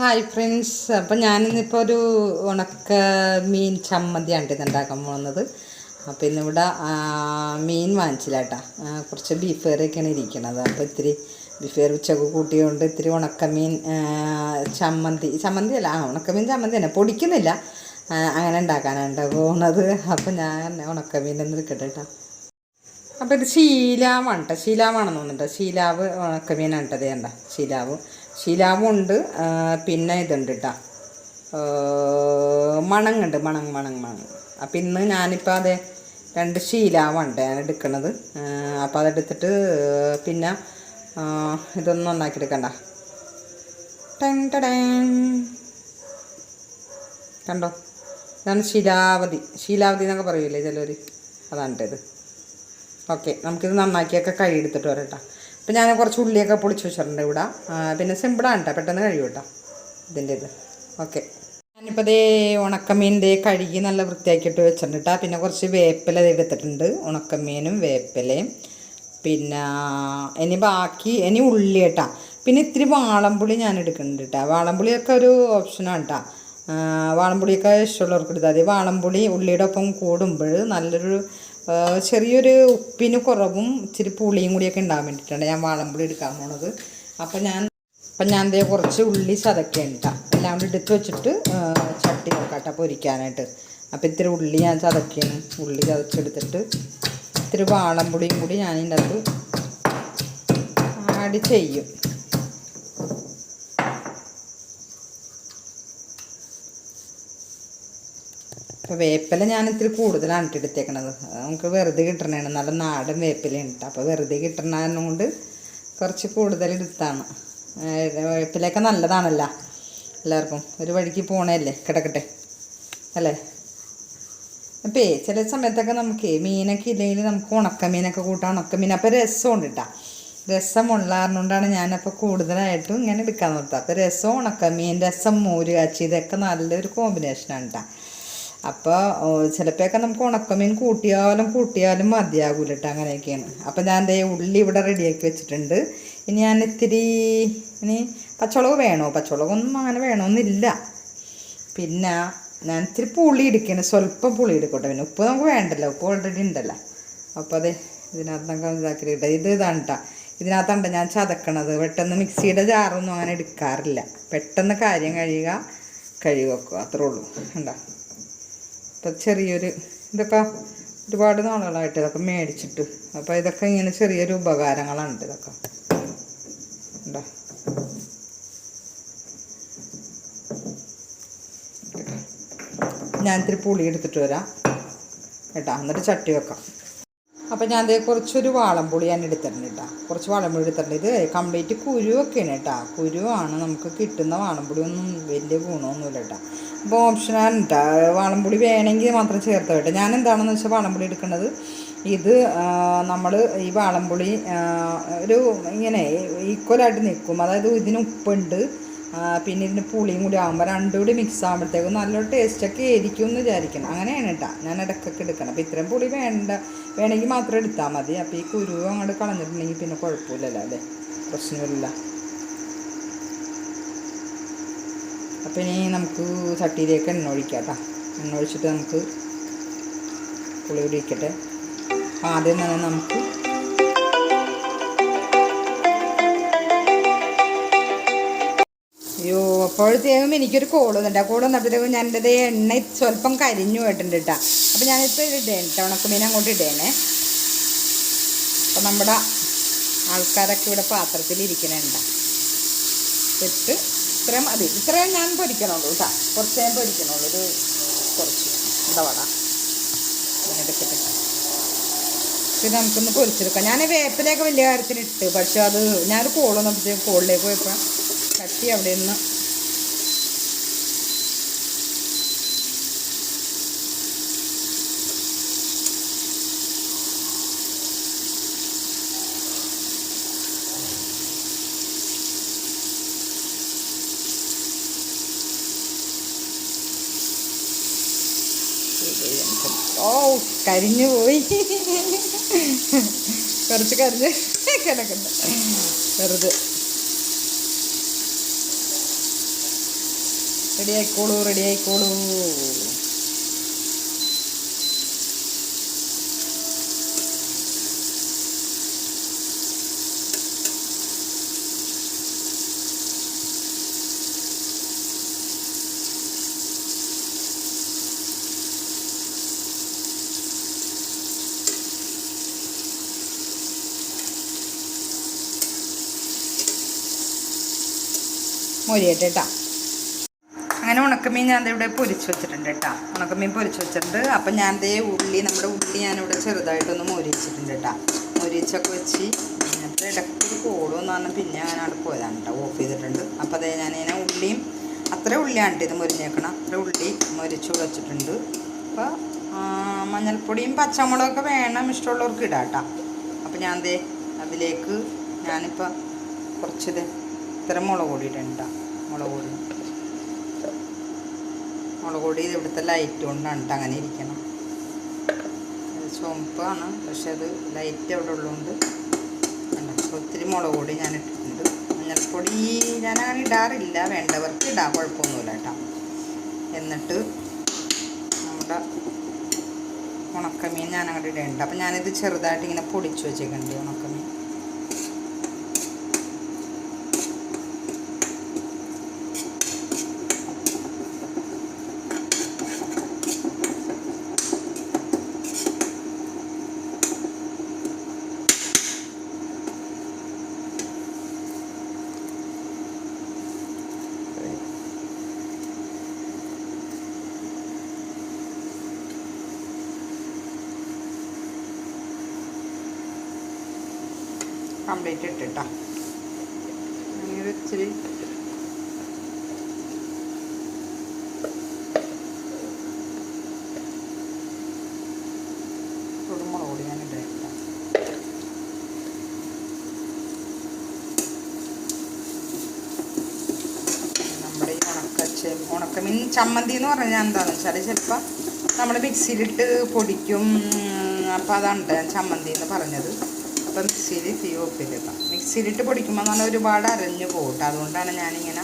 Hi friends. അപ്പം ഞാനിന്നിപ്പോൾ ഒരു ഉണക്ക മീൻ ചമ്മന്തിയാണ് ഇത് ഉണ്ടാക്കാൻ പോകുന്നത്. അപ്പോൾ ഇന്നിവിടെ മീൻ വാങ്ങിച്ചില്ല കേട്ടോ കുറച്ച് ബീഫ് കറിയൊക്കെയാണ് ഇരിക്കണത്. അപ്പോൾ ഇത്തിരി ബീഫ് കറി ഉച്ചയ്ക്ക് കൂട്ടിയോണ്ട് ഇത്തിരി ഉണക്കമീൻ ചമ്മന്തി ചമ്മന്തി അല്ല ആ ഉണക്കമീൻ ചമ്മന്തി തന്നെ. പൊടിക്കുന്നില്ല. അങ്ങനെ ഉണ്ടാക്കാനാണ് പോകുന്നത്. അപ്പോൾ ഞാൻ ഉണക്കമീൻ എന്ന് എടുക്കട്ടെ കേട്ടോ അപ്പോൾ ഇത് ശീലാവാണ് കേട്ടോ ശീലാവാണെന്ന് തോന്നുന്നുണ്ട്. ശീലാവ് ഉണക്കമീനാണ് കേട്ടോ വേണ്ട ശീലാവ്. ശീലാവും ഉണ്ട് പിന്നെ ഇതുണ്ട് കേട്ടോ മണങ്ങുണ്ട് മണങ് മണങ് മണങ് അപ്പം ഇന്ന് ഞാനിപ്പോൾ അതെ രണ്ട് ശീലാവുണ്ട് ഞാൻ എടുക്കണത്. അപ്പോൾ അതെടുത്തിട്ട് പിന്നെ ഇതൊന്നും ഒന്നാക്കി എടുക്കണ്ട. കണ്ടോ? ഇതാണ് ശിലാവതി ശീലാവതി എന്നൊക്കെ പറയൂലേ ചിലർ അതാണ് ട്ടോ ഇത് ഓക്കെ നമുക്കിത് നന്നാക്കിയൊക്കെ കൈ എടുത്തിട്ട് കേട്ടോ അപ്പം ഞാൻ കുറച്ച് ഉള്ളിയൊക്കെ പൊളിച്ച് വെച്ചിട്ടുണ്ട് ഇവിടെ. പിന്നെ സിമ്പിളാണ് കേട്ടോ പെട്ടെന്ന് കഴിയും കേട്ടോ ഇതിന്റെ ഇത്. ഓക്കെ ഞാനിപ്പോൾ ദേ ഉണക്കമീൻ ദേ കഴുകി നല്ല വൃത്തിയാക്കിയിട്ട് വെച്ചിട്ടുണ്ട് കേട്ടോ പിന്നെ കുറച്ച് വേപ്പില എടുത്തിട്ടുണ്ട്. ഉണക്കമീനും വേപ്പിലയും. പിന്നെ ഇനി ബാക്കി ഇനി ഉള്ളി കേട്ടാ പിന്നെ ഇത്തിരി വാളംപുളി ഞാൻ എടുക്കുന്നുണ്ട് കേട്ടോ വാളംപുളിയൊക്കെ ഒരു ഓപ്ഷനാണ് കേട്ടോ വാളംപുളിയൊക്കെ ഇഷ്ടമുള്ളവർക്ക് എടുത്താൽ മതി. വാളംപുളി ഉള്ളിയുടെ ഒപ്പം കൂടുമ്പോൾ നല്ലൊരു ചെറിയൊരു ഉപ്പിന് കുറവും ഇച്ചിരി പുളിയും കൂടിയൊക്കെ ഉണ്ടാകാൻ വേണ്ടിയിട്ടാണ് ഞാൻ വാളമ്പുളി എടുക്കാൻ പോണത്. അപ്പം ഞാൻ അപ്പം ഞാൻ ദേ കുറച്ച് ഉള്ളി ചതക്കേണ്ട എല്ലാം കൂടി എടുത്ത് വെച്ചിട്ട് ചട്ടി നോക്കാട്ട പൊരിക്കാനായിട്ട്. അപ്പം ഇത്തിരി ഉള്ളി ഞാൻ ചതക്കാണ് ഉള്ളി ചതച്ചെടുത്തിട്ട് ഇത്തിരി വാളമ്പുളിയും കൂടി ഞാൻ ഇതിന്റെ അകത്ത് ആഡ് ചെയ്യും. അപ്പോൾ വേപ്പില ഞാൻ ഇത്തിരി കൂടുതലാണ് ഇട്ട് എടുത്തേക്കണത്. നമുക്ക് വെറുതെ കിട്ടണതാണ് നല്ല നാടൻ വേപ്പിലയാണ് ഉണ്ട് അപ്പോൾ വെറുതെ കിട്ടണതിനും കൊണ്ട് കുറച്ച് കൂടുതൽ എടുത്താണ്. വേപ്പിലൊക്കെ നല്ലതാണല്ലോ. എല്ലാവർക്കും ഒരു വഴിക്ക് പോണേ കിടക്കട്ടെ. അല്ലേ? അപ്പോൾ ചില സമയത്തൊക്കെ നമുക്ക് മീനൊക്കെ ഇല്ലെങ്കിൽ നമുക്ക് ഉണക്കമീനൊക്കെ കൂട്ടാം. ഉണക്കമീൻ. അപ്പോൾ രസമുണ്ട് രസം കൊണ്ടാണ് ഞാനപ്പോൾ കൂടുതലായിട്ടും ഇങ്ങനെ എടുക്കാൻ നിർത്തുക അപ്പോൾ രസം ഉണക്കമീൻ രസം മോര് കാച്ചി ഇതൊക്കെ നല്ലൊരു കോമ്പിനേഷനാണ് കേട്ടോ. അപ്പോൾ ചിലപ്പോഴൊക്കെ നമുക്ക് ഉണക്കമീൻ കൂട്ടിയാലും കൂട്ടിയാലും മതിയാകൂല കേട്ടോ അങ്ങനെയൊക്കെയാണ്. അപ്പോൾ ഞാൻ ദേ ഉള്ളി ഇവിടെ റെഡിയാക്കി വെച്ചിട്ടുണ്ട്. ഇനി ഞാൻ ഇത്തിരി ഇനി പച്ചമുളക് വേണോ? പച്ചമുളകൊന്നും അങ്ങനെ വേണമെന്നില്ല പിന്നെ ഞാൻ ഇത്തിരി പുളി എടുക്കണം സ്വല്പം പുളി എടുക്കട്ടെ പിന്നെ ഉപ്പ് നമുക്ക് വേണ്ടല്ലോ. ഉപ്പ് ഓൾറെഡി ഉണ്ടല്ലോ. അപ്പോൾ അതെ ഇതിനകത്ത് നമുക്ക് ഇതാക്കി ഇട്ടാൽ ഇത് ഇതാണ് കേട്ടോ ഇതിനകത്തുണ്ട് ഞാൻ ചതക്കണത്. പെട്ടെന്ന് മിക്സിയുടെ ജാറൊന്നും അങ്ങനെ എടുക്കാറില്ല. പെട്ടെന്ന് കാര്യം കഴിയുക കഴുകി വെക്കുക. അത്രേ ഉള്ളൂ. കണ്ടോ? ഇപ്പം ചെറിയൊരു ഇതൊക്കെ ഒരുപാട് നാളുകളായിട്ട് ഇതൊക്കെ മേടിച്ചിട്ട്. അപ്പോൾ ഇതൊക്കെ ഇങ്ങനെ ചെറിയൊരു ഉപകാരങ്ങളുണ്ട് ഇതൊക്കെ. ഉണ്ടോ ഞാൻ ഇത്തിരി പുളി എടുത്തിട്ട് വരാം. കേട്ടോ എന്നിട്ട് ചട്ടി വെക്കാം. അപ്പം ഞാൻ ദേ കുറച്ചൊരു വാളംപുളി ഞാൻ എടുത്തിട്ടുണ്ട് കേട്ടോ. കുറച്ച് വാളംപുളി എടുത്തിട്ടുണ്ട്. ഇത് കംപ്ലീറ്റ് കുരുവൊക്കെയാണ് കേട്ടോ. കുരുവാണ് നമുക്ക് കിട്ടുന്ന വാളംപുളി ഒന്നും വലിയ ഗുണമൊന്നുമില്ല കേട്ടോ. അപ്പോൾ ഓപ്ഷനാണ് കേട്ടോ വാളംപുളി വേണമെങ്കിൽ മാത്രം ചേർത്ത് കേട്ടോ. ഞാൻ എന്താണെന്ന് വെച്ചാൽ വാളംപുളി എടുക്കുന്നത് ഇത് നമ്മൾ ഈ വാളംപുളി ഒരു ഇങ്ങനെ ഈക്വലായിട്ട് നിൽക്കും. അതായത് ഇതിന് ഉപ്പുണ്ട് പിന്നെ ഇതിന് പുളിയും കൂടി ആകുമ്പോൾ രണ്ടും കൂടി മിക്സ് ആകുമ്പോഴത്തേക്കും നല്ലൊരു ടേസ്റ്റൊക്കെ ആയിരിക്കും എന്ന് വിചാരിക്കണം അങ്ങനെയാണ് കേട്ടോ. ഞാൻ ഇടയ്ക്കൊക്കെ എടുക്കണം അപ്പോൾ ഇത്രയും പുളി വേണ്ട വേണമെങ്കിൽ മാത്രം എടുത്താൽ മതി. അപ്പോൾ ഈ കുരുവ് അങ്ങോട്ട് കളഞ്ഞിട്ടുണ്ടെങ്കിൽ പിന്നെ കുഴപ്പമില്ലല്ലോ അല്ലേ? പ്രശ്നമില്ല. അപ്പോൾ ഇനി നമുക്ക് ചട്ടിയിലേക്ക് എണ്ണ ഒഴിക്കാം കേട്ടോ എണ്ണ ഒഴിച്ചിട്ട് നമുക്ക് പുളി ഒഴിക്കട്ടെ ആദ്യം തന്നെ നമുക്ക് അയ്യോ അപ്പോഴത്തേക്കും എനിക്കൊരു കോൾ വന്നിട്ട് ആ കോൾ വന്നപ്പോഴത്തേക്കും ഞാൻ എന്റെ എണ്ണ സ്വല്പം കരിഞ്ഞു പോയിട്ടുണ്ട് കേട്ടോ അപ്പം ഞാനിപ്പോൾ കേട്ടോ ഉണക്കമീൻ അങ്ങോട്ട് ഇടേനെ അപ്പം നമ്മുടെ ആൾക്കാരൊക്കെ ഇവിടെ പാത്രത്തിൽ ഇരിക്കണേണ്ട ഇട്ട് ഇത്രയും മതി. ഇത്രയും ഞാൻ പൊരിക്കണുള്ളൂ കേട്ടോ കുറച്ച് ഞാൻ പൊരിക്കണുള്ളൂ. ഒരു കുറച്ച്. എന്താ വട? എടുക്കട്ടെ ഇത് നമുക്കൊന്ന് പൊരിച്ചെടുക്കാം. ഞാൻ വേപ്പിലേക്ക് വലിയ കാര്യത്തിന് ഇട്ട് പക്ഷെ അത് ഞാനൊരു കോൾ വന്നപ്പോഴത്തേക്ക് കോളിലേക്ക് പോയപ്പോൾ കട്ടി അവിടെ നിന്ന് ഓ കരിഞ്ഞു പോയി. കുറച്ച് കരിഞ്ഞ് കിടക്കണ്ട വെറുതെ. റെഡി ആയിക്കോളൂ. മൊരിയട്ടെ കേട്ടോ അങ്ങനെ ഉണക്കമീൻ ഞാൻ ഇവിടെ പൊരിച്ച് വെച്ചിട്ടുണ്ട് കേട്ടോ ഉണക്കമീൻ പൊരിച്ച് വെച്ചിട്ടുണ്ട്. അപ്പം ഞാൻ ദേ ഉള്ളി നമ്മുടെ ഉള്ളി ഞാനിവിടെ ചെറുതായിട്ടൊന്ന് മൊരിച്ചിട്ടുണ്ട് കേട്ടോ മൊരിച്ചൊക്കെ വെച്ച് എന്നിട്ട് ഇടയ്ക്ക് കോളുമെന്ന് പറഞ്ഞാൽ പിന്നെ അങ്ങനെ അവിടെ പോയതാണ് കേട്ടോ ഓഫ് ചെയ്തിട്ടുണ്ട്. അപ്പോൾ അതേ ഞാനിങ്ങനെ ഉള്ളിയും അത്ര ഉള്ളിയാണ് ഇത് മൊരിഞ്ഞേക്കണം അത്ര ഉള്ളി മൊരിച്ച് വെച്ചിട്ടുണ്ട്. അപ്പോൾ മഞ്ഞൾപ്പൊടിയും പച്ചമുളകൊക്കെ വേണം ഇഷ്ടമുള്ളവർക്ക് ഇടാം കേട്ടോ അപ്പോൾ ഞാൻ ദേ അതിലേക്ക് ഞാനിപ്പോൾ കുറച്ചിത് ഇത്ര മുളക് പൊടി ഇടണ്ട മുളക് പൊടി. മുളക് പൊടി ഇവിടുത്തെ ലൈറ്റ് കൊണ്ടാണ് അങ്ങനെ ഇരിക്കണം ചുമപ്പാണ് പക്ഷെ അത് ലൈറ്റ് അവിടെ ഉള്ളതുകൊണ്ട് കണ്ടോ? ഒത്തിരി മുളക് പൊടി ഞാൻ ഇട്ടിട്ടുണ്ട്. മഞ്ഞൾപ്പൊടി ഞാൻ അങ്ങനെ ഇടാറില്ല. വേണ്ടവർക്ക് ഇടാം കുഴപ്പമൊന്നുമില്ല കേട്ടോ എന്നിട്ട് നമ്മുടെ ഉണക്കമീൻ ഞാൻ അങ്ങോട്ട് ഇടേണ്ട. അപ്പം ഞാനിത് ചെറുതായിട്ട് ഇങ്ങനെ പൊടിച്ച് വെച്ചേക്കുന്നുണ്ട് ഉണക്കമീൻ കംപ്ലീറ്റ് ഇട്ടിട്ടാ. അങ്ങനെ ഇച്ചിരി കുരുമുളക് പൊടി ഞാൻ ഇട്ടിട്ടാ നമ്മുടെ ഈ ഉണക്കച്ച ഉണക്കമീൻ ചമ്മന്തി എന്ന് പറഞ്ഞാൽ എന്താണെന്ന് വെച്ചാൽ ചിലപ്പോൾ നമ്മൾ മിക്സിയിലിട്ട് പൊടിക്കും. അപ്പോൾ അതാണ് ചമ്മന്തി എന്ന് പറഞ്ഞത്. അപ്പം മിക്സിയിൽ തീ ഒപ്പില്ല മിക്സിയിലിട്ട് പൊടിക്കുമ്പോൾ നല്ല ഒരുപാട് അരഞ്ഞു പോകട്ടെ അതുകൊണ്ടാണ് ഞാനിങ്ങനെ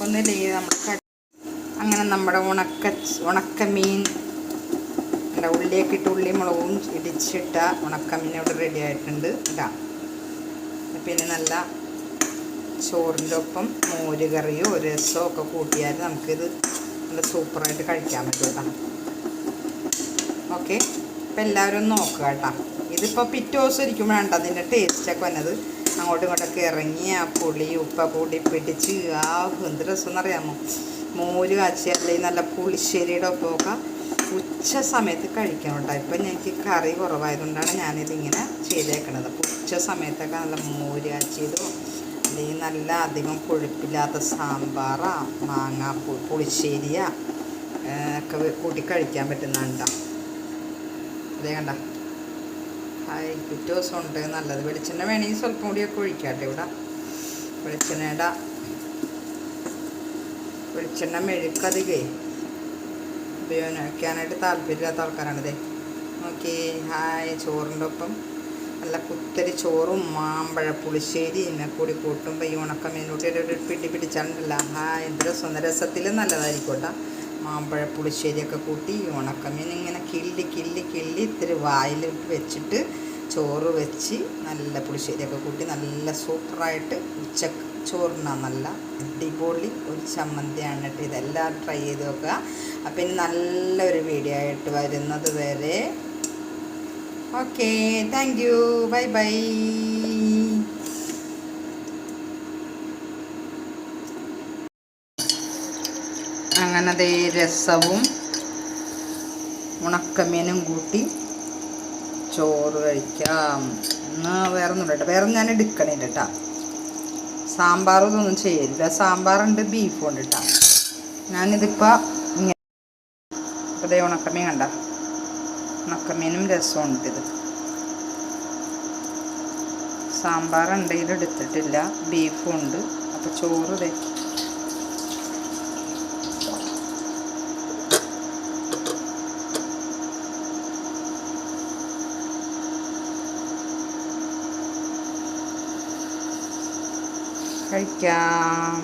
ഒന്നില്ലേ നമ്മൾ ക- അങ്ങനെ നമ്മുടെ ഉണക്ക ഉണക്ക മീൻ എന്താ ഉള്ളിയൊക്കെ ഇട്ട് ഉള്ളി മുളകും ഇടിച്ചിട്ട ഉണക്കമീൻ ഇവിടെ റെഡി ആയിട്ടുണ്ട്. ഇടാം പിന്നെ നല്ല ചോറിന്റെ ഒപ്പം മോര് കറിയോ രസമോ ഒക്കെ കൂട്ടിയാൽ നമുക്കിത് നല്ല സൂപ്പറായിട്ട് കഴിക്കാൻ പറ്റും കേട്ടോ. ഓക്കെ അപ്പം എല്ലാവരും നോക്കുക കേട്ടോ. ഇതിപ്പോൾ പിറ്റേ ദിവസം ഇരിക്കുമ്പോഴാണ് അതിന്റെ ടേസ്റ്റൊക്കെ വന്നത്. അങ്ങോട്ടും ഇങ്ങോട്ടൊക്കെ ഇറങ്ങി ആ പുളി ഉപ്പ കൂടി പിടിച്ച് ആ എന്ത് രസം എന്നറിയാമോ മോര് കാച്ചി അല്ലെങ്കിൽ നല്ല പുളിശ്ശേരിയുടെ ഒപ്പമൊക്കെ ഉച്ച സമയത്ത് കഴിക്കണം കേട്ടോ. ഇപ്പം ഞങ്ങൾക്ക് കറി കുറവായതുകൊണ്ടാണ് ഞാനിതിങ്ങനെ ചെയ്തേക്കണത്. അപ്പോൾ ഉച്ച സമയത്തൊക്കെ നല്ല മോര് കാച്ചിയതോ അല്ലെങ്കിൽ നല്ല അധികം കൊഴുപ്പില്ലാത്ത സാമ്പാറാ മാങ്ങ പുളിശ്ശേരിയാ ഒക്കെ കൂട്ടി കഴിക്കാൻ പറ്റുന്നുണ്ടോ അതേ കണ്ട. ഹായ് പിറ്റേ ദിവസം ഉണ്ട്. നല്ലത്. വെളിച്ചെണ്ണ വേണമെങ്കിൽ സ്വല്പം കൂടിയൊക്കെ ഒഴിക്കാട്ടെ ഇവിടെ. വെളിച്ചെണ്ണയുടെ വെളിച്ചെണ്ണ മെഴുക്കധികേ ഉപയോഗിക്കാനായിട്ട് താല്പര്യമില്ലാത്ത ആൾക്കാരാണിതേ ഓക്കെ ഹായ് ചോറിന്റെ ഒപ്പം. നല്ല കുത്തരി ചോറും മാമ്പഴ പുളിശ്ശേരി എന്നെ കൂടി കൂട്ടുമ്പോൾ ഈ ഉണക്കമീനൂട്ടി പിടി പിടിച്ചാണ്ടല്ല ഹായ് രസം നല്ലതായിരിക്കും കേട്ടോ. മാമ്പഴ പുളിശ്ശേരിയൊക്കെ കൂട്ടി ഉണക്കമീൻ ഇങ്ങനെ കിള്ളി കിള്ളി കിള്ളി ഇത്തിരി വായിലിട്ട് വെച്ചിട്ട് ചോറ് വെച്ച് നല്ല പുളിശ്ശേരിയൊക്കെ കൂട്ടി നല്ല സൂപ്പറായിട്ട് ഉച്ച ചോറിനാ നല്ല അടിപൊളി ഒരു ചമ്മന്തിയാണ് കേട്ടോ. ഇതെല്ലാം ട്രൈ ചെയ്ത് നോക്കുക. അപ്പം ഇനി നല്ലൊരു വീഡിയോ ആയിട്ട് വരുന്നത് വരെ. Okay thank you. Bye bye. ദേ രസവും ഉണക്കമീനും കൂട്ടി ചോറ് കഴിക്കാം. എന്നാൽ വേറെ ഒന്നും കേട്ടോ. വേറെ ഞാൻ എടുക്കണില്ല കേട്ടോ. സാമ്പാർ ഇതൊന്നും ചെയ്യരുത്. സാമ്പാറുണ്ട് ബീഫും ഉണ്ട് കേട്ടോ. ഞാനിതിപ്പോൾ ഇങ്ങനെ ഇപ്പോൾ ദേ ഉണക്കമീൻ കണ്ട. ഉണക്കമീനും ഉണ്ട് ഇത്. സാമ്പാറുണ്ട് ഇതെടുത്തിട്ടില്ല. ബീഫും ഉണ്ട്. അപ്പോൾ ചോറ് ദേ കഴിക്കാം.